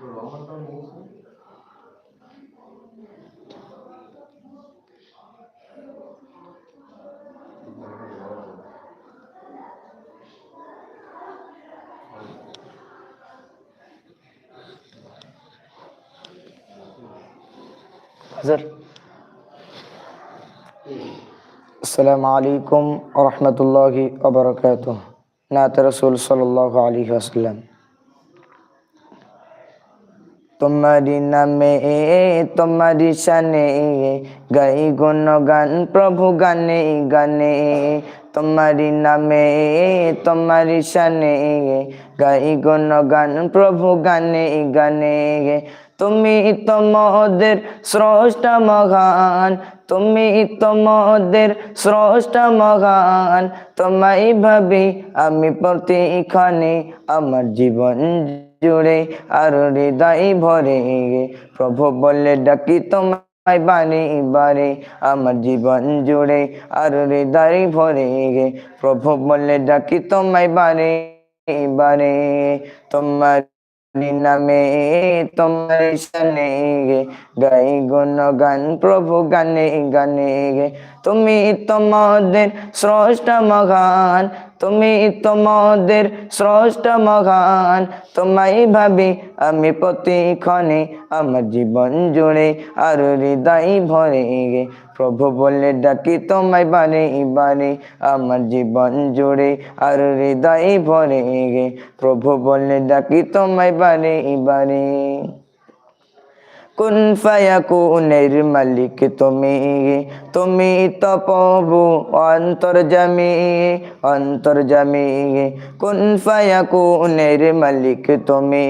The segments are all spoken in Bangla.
زر. السلام عليكم ورحمة الله وبركاته. نعت رسول صلى الله عليه وسلم. তোমারি নামে তোমারি শানে গাই গুণ গান প্রভু গানে গানে তোমারি নামে তোমারি শানে গাই গুণ গান প্রভু গানে গানে তুমি তোমাদের স্রষ্টা মহান, তুমি তোমাদের স্রষ্টা মহান, তোমায় ভাবি আমি প্রতিক্ষণে আমার জীবন জুড়ে আর হৃদয় ভরে। প্রভু বলে, ডাকি তোমায় বারে বারে, আমার জীবন জুড়ে আর হৃদয় ভরে। প্রভু বলে, ডাকি তোমায় বারে বারে, তোমার নামে, তোমার শানে গাই গুণ গান, প্রভু গানে গানে। গে তুমি তোমাদের স্রষ্টা মহান তুমি তোমাদের স্রষ্টা মহান, তোমায় ভাবি আমি প্রতিক্ষণে আমার জীবন জুড়ে আর হৃদয় ভরে গে। প্রভু বলে ডাকি তোমায় বারে বারে আমার জীবন জুড়ে আর হৃদয় ভরে গে। প্রভু বলে ডাকি তোমায় বারে বারে। কুন ফায়াকুনের মালিক তুমি? তুমি তো প্রভু অন্তর্জামী অন্তর্জামী কুন ফায়াকুনের মালিক তুমি?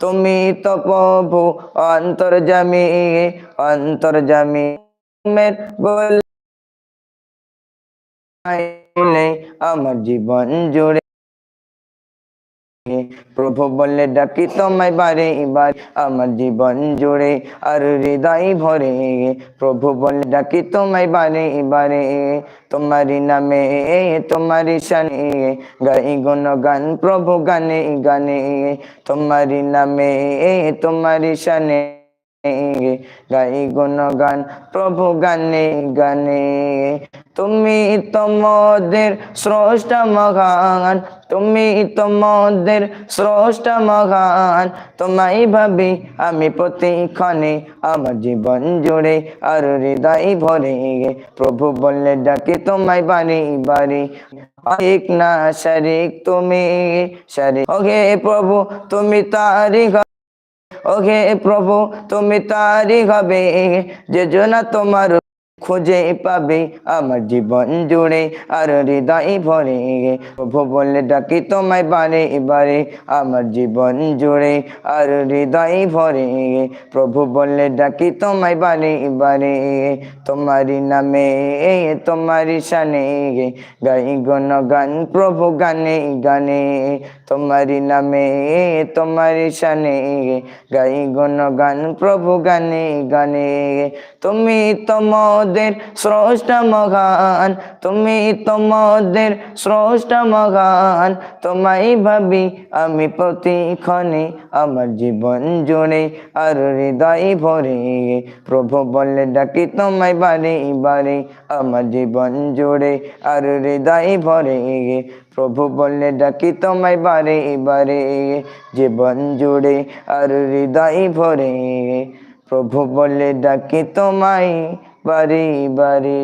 তুমি তো প্রভু অন্তর্জামী অন্তর্জামী বলে আমার জীবন জুড়ে প্রভু বললে, ডাকি তোমায় বারে এবার আমার জীবন জুড়ে, আর হৃদয় ভরে। প্রভু বললে, ডাকি তোমায় বারে এবারে, তোমারি নামে, তোমারি শানে গাই গুণ গান প্রভু গানে গানে। তোমারি নামে, তোমারি শানে গাই গুণ গান প্রভু গানে গানে। তুমি তোমাদের স্রষ্টা মহান, তুমি তোমাদের স্রষ্টা মহান। তোমায় ভাবি আমি প্রতিক্ষণে আমার জীবন জুড়ে, আর হৃদয় ভরে প্রভু বললে ডাকে তোমায় বারে বারে এক না শারিক তুমি, শারিক ওহে প্রভু, তুমি তারি ওহে প্রভু তুমি তারি হবে যে জন্য তোমার খুঁজে পাবে আমার জীবন জুড়ে, আর হৃদয় ভরে। প্রভু বলে ডাকি তোমায় বারে বারে আমার জীবন জুড়ে, আর হৃদয় ভরে। প্রভু বলে ডাকি তোমায় বারে বারে তোমারি নামে তোমারি শানে। গাই গণ গান, প্রভু গানে গানে তোমারি নামে তোমারি শানে। গাই গণ গান, প্রভু গানে গানে, তুমি তোমাদের স্রষ্টা মহান। তুমি তোমাদের স্রষ্টা মহান। তোমায় ভাবি আমি প্রতিক্ষণে আমার জীবন জুড়ে আর হৃদয় ভরে। প্রভু বলে ডাকি তোমায় বারে বারে আমার জীবন জুড়ে আর হৃদয় ভরে। প্রভু বললে ডাকি তোমায় বারে বারে জীবন জুড়ে আর হৃদয় ভরে। প্রভু বলে ডাকি তোমায় बरी बरी।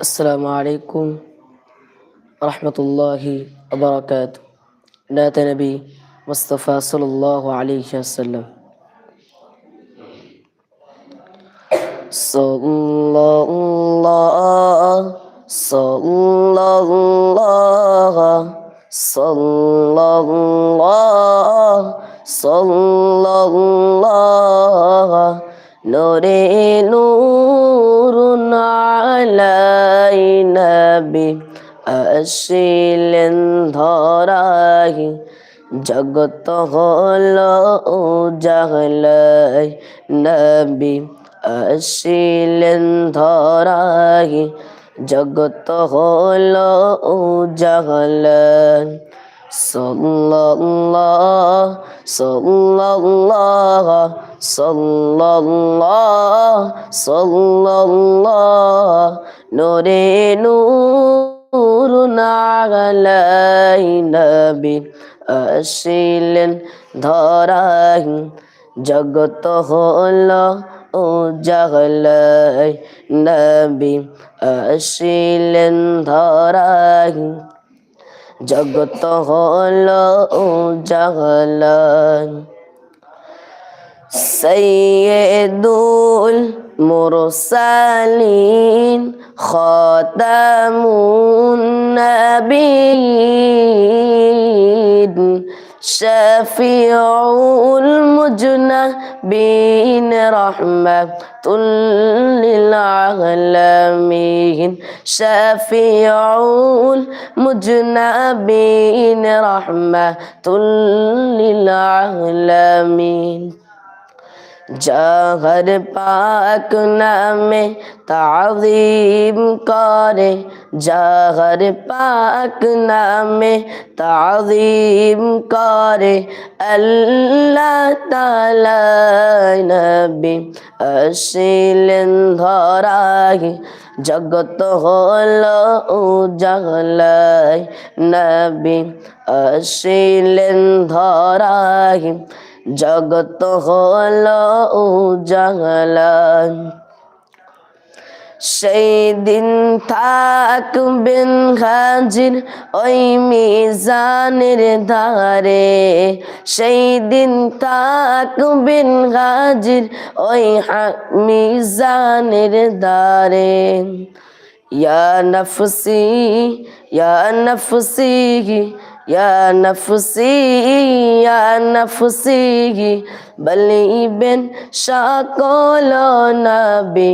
असलकम رحمة الله وبركاته نات نبي مصطفى صلى الله عليه وسلم صلى الله صلى الله صلى الله صلى الله نور نور على نبي আসিলেন ধরাই, জগত হল জাগলাই নবী আসিলেন ধরাই, জগত হল জাগলাই সাল্লাল্লাহ সাল্লাল্লাহ সাল্লাল্লাহ সাল্লাল্লাহ, নূরে নূর। নাগলাই নবী আসিলেন ধরাই জগত হল ও জাগলাই নবী আসিলেন ধরাই জগত হল ও জাগলাই সৈয়দুল المرسلين خاتم النبيين شفيع المجنبين رحمة للعالمين شفيع المجنبين رحمة للعالمين জাহর পাক নামে তাজিম করে। জাহর পাক নামে তাজিম করে। আল্লাহ তালা নবী আসিলেন ধরাই। জগত হল ও জাগলাই নবী আসিলেন ধরাই। জগত হল জাগলান সেই দিন থাকবেন হাজির ওই মিজানের ধারে। সেই দিন থাকবেন হাজির ওই মিজানের ধারে। ইয়া নফসি ইয়া নফসি ইয়া নফসি ইয়া নফসি বলিবেন সকল নবী